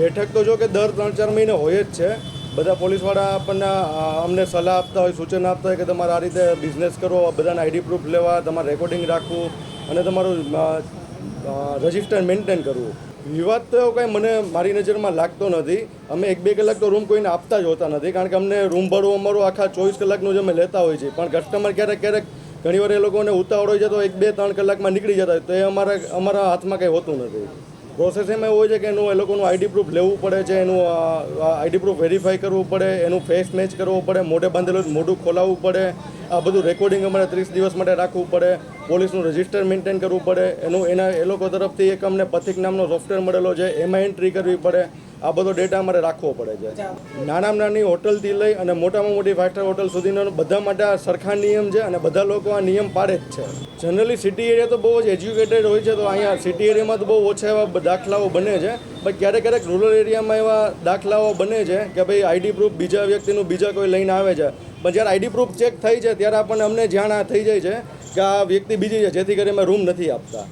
બેઠક તો જો કે દર ત્રણ ચાર મહિને હોય જ છે. બધા પોલીસવાળા આપણને અમને સલાહ આપતા હોય, સૂચન આપતા હોય કે તમારે આ રીતે બિઝનેસ કરો, બધાને આઈડી પ્રૂફ લેવા, તમારે રેકોર્ડિંગ રાખવું અને તમારું રજિસ્ટર મેન્ટેન કરવું. વિવાદ તો એવો કંઈ મને મારી નજરમાં લાગતો નથી. અમે એક બે કલાક તો રૂમ કોઈને આપતા જ હોતા નથી, કારણ કે અમને રૂમ ભરવું, અમારું આખા ચોવીસ કલાકનું જ અમે લેતા હોઈએ છીએ. પણ કસ્ટમર ક્યારેક ક્યારેક ઘણી વાર એ લોકોને ઉતાવળ હોય જતો એક બે, ત્રણ કલાકમાં નીકળી જતા હોય, તો એ અમારા અમારા હાથમાં કંઈ હોતું નથી. પ્રોસેસ એમાં હોય છે કે એનું એ લોકોનું આઈડી પ્રૂફ લેવું પડે છે, એનું આઈડી પ્રૂફ વેરીફાઈ કરવું પડે, એનું ફેસ મેચ કરવું પડે, મોઢે બાંધેલું મોઢું ખોલાવવું પડે, આ બધું રેકોર્ડિંગ અમારે ત્રીસ દિવસ માટે રાખવું પડે, પોલીસનું રજિસ્ટર મેન્ટેન કરવું પડે, એનું એના, એ લોકો તરફથી એક અમને પથિક નામનો સોફ્ટવેર મળેલો છે, એમાં એન્ટ્રી કરવી પડે આ બધો ડેટા અમારે રાખવો પડે છે. નાનામાં નાની હોટલથી લઈ અને મોટામાં મોટી ફાઇવ સ્ટાર હોટલ સુધીનો બધા માટે આ સરખા નિયમ છે અને બધા લોકો આ નિયમ પાડે જ છે. જનરલી સિટી એરિયા તો બહુ જ એજ્યુકેટેડ હોય છે તો અહીંયા સિટી એરિયામાં તો બહુ ઓછા એવા દાખલાઓ બને છે. પણ ક્યારેક ક્યારેક રૂરલ એરિયામાં એવા દાખલાઓ બને છે કે ભાઈ આઈડી પ્રૂફ બીજા વ્યક્તિનું બીજા કોઈ લઈને આવે છે. પણ જ્યારે આઈડી પ્રૂફ ચેક થઈ છે ત્યારે આપણને અમને જાણ આ થઈ જાય છે કે આ વ્યક્તિ બીજી છે જેથી કરી અમે રૂમ નથી આપતા.